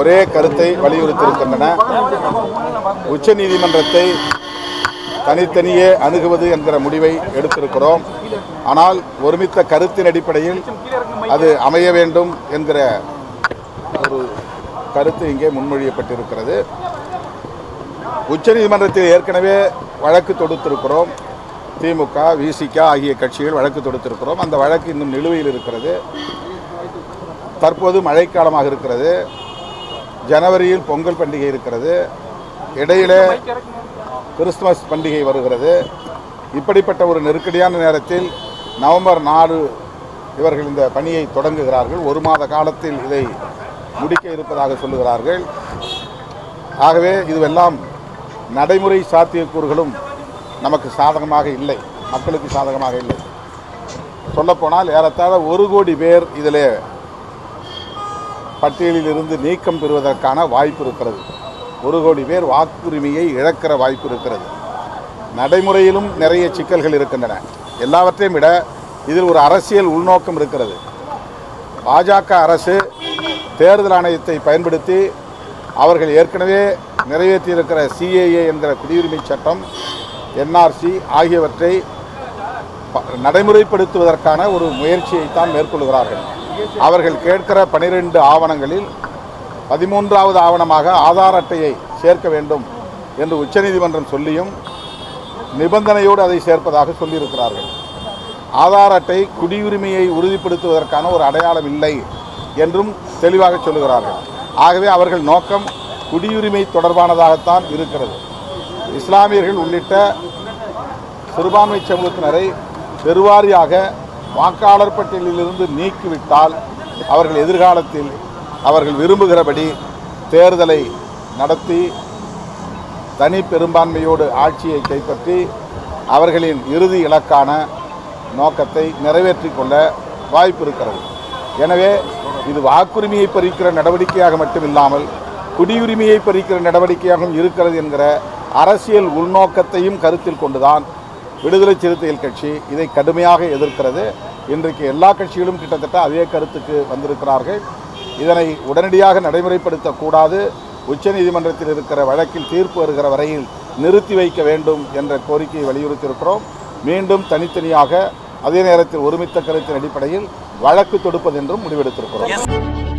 ஒரே கருத்தை வலியுறுத்தியிருக்கின்றன. உச்ச நீதிமன்றத்தை தனித்தனியே அணுகுவது என்கிற முடிவை எடுத்திருக்கிறோம். ஆனால் ஒருமித்த கருத்தின் அடிப்படையில் அது அமைய வேண்டும் என்கிற ஒரு கருத்து இங்கே முன்மொழியப்பட்டிருக்கிறது. உச்சநீதிமன்றத்தில் ஏற்கனவே வழக்கு தொடுத்திருக்கிறோம். திமுக விசிக ஆகிய கட்சிகள் வழக்கு தொடுத்திருக்கிறோம். அந்த வழக்கு இன்னும் நிலுவையில் இருக்கிறது. தற்போது மழைக்காலமாக இருக்கிறது. ஜனவரியில் பொங்கல் பண்டிகை இருக்கிறது. இடையில கிறிஸ்துமஸ் பண்டிகை வருகிறது. இப்படிப்பட்ட ஒரு நெருக்கடியான நேரத்தில் நவம்பர் நாலு இவர்கள் இந்த பணியை தொடங்குகிறார்கள். ஒரு மாத காலத்தில் இதை முடிக்க இருப்பதாக சொல்லுகிறார்கள். ஆகவே இதுவெல்லாம் நடைமுறை சாத்தியக்கூறுகளும் நமக்கு சாதகமாக இல்லை. மக்களுக்கு சாதகமாக இல்லை. சொல்லப்போனால் ஏறத்தாழ ஒரு கோடி பேர் இதில் பட்டியலில் இருந்து நீக்கம் பெறுவதற்கான வாய்ப்பு இருக்கிறது. ஒரு கோடி பேர் வாக்குரிமையை இழக்கிற வாய்ப்பு இருக்கிறது. நடைமுறையிலும் நிறைய சிக்கல்கள் இருக்கின்றன. எல்லாவற்றையும் விட இதில் ஒரு அரசியல் உள்நோக்கம் இருக்கிறது. பாஜக அரசு தேர்தல் ஆணையத்தை பயன்படுத்தி அவர்கள் ஏற்கனவே நிறைவேற்றியிருக்கிற சிஏஏ என்கிற குடியுரிமை சட்டம் என்ஆர்சி ஆகியவற்றை ப- நடைமுறைப்படுத்துவதற்கான ஒரு முயற்சியைத்தான் மேற்கொள்கிறார்கள். அவர்கள் கேட்கிற பனிரெண்டு ஆவணங்களில் பதிமூன்றாவது ஆவணமாக ஆதார் அட்டையை சேர்க்க வேண்டும் என்று உச்சநீதிமன்றம் சொல்லியும் நிபந்தனையோடு அதை சேர்ப்பதாக சொல்லியிருக்கிறார்கள். ஆதார் அட்டை குடியுரிமையை உறுதிப்படுத்துவதற்கான ஒரு அடையாளம் இல்லை என்றும் தெளிவாக சொல்லுகிறார்கள். ஆகவே அவர்கள் நோக்கம் குடியுரிமை தொடர்பானதாகத்தான் இருக்கிறது. இஸ்லாமியர்கள் உள்ளிட்ட சிறுபான்மை சமூகத்தினரை பெருவாரியாக வாக்காளர் பட்டியலிலிருந்து நீக்கிவிட்டால் அவர்கள் எதிர்காலத்தில் அவர்கள் விரும்புகிறபடி தேர்தலை நடத்தி தனி பெரும்பான்மையோடு ஆட்சியை கைப்பற்றி அவர்களின் இறுதி இலக்கான நோக்கத்தை நிறைவேற்றி கொள்ள வாய்ப்பு இருக்கிறது. எனவே இது வாக்குரிமையை பறிக்கிற நடவடிக்கையாக மட்டுமில்லாமல் குடியுரிமையை பறிக்கிற நடவடிக்கையாகவும் இருக்கிறது என்கிற அரசியல் உள்நோக்கத்தையும் கருத்தில் கொண்டுதான் விடுதலை சிறுத்தைகள் கட்சி இதை கடுமையாக எதிர்க்கிறது. இன்றைக்கு எல்லா கட்சிகளும் கிட்டத்தட்ட அதே கருத்துக்கு வந்திருக்கிறார்கள். இதனை உடனடியாக நடைமுறைப்படுத்தக்கூடாது. உச்சநீதிமன்றத்தில் இருக்கிற வழக்கில் தீர்ப்பு வருகிற வரையில் நிறுத்தி வைக்க வேண்டும் என்ற கோரிக்கையை வலியுறுத்தியிருக்கிறோம். மீண்டும் தனித்தனியாக அதே நேரத்தில் ஒருமித்த கருத்தின் அடிப்படையில் வழக்கு தொடுப்பதென்றும் முடிவெடுத்திருக்கிறோம்.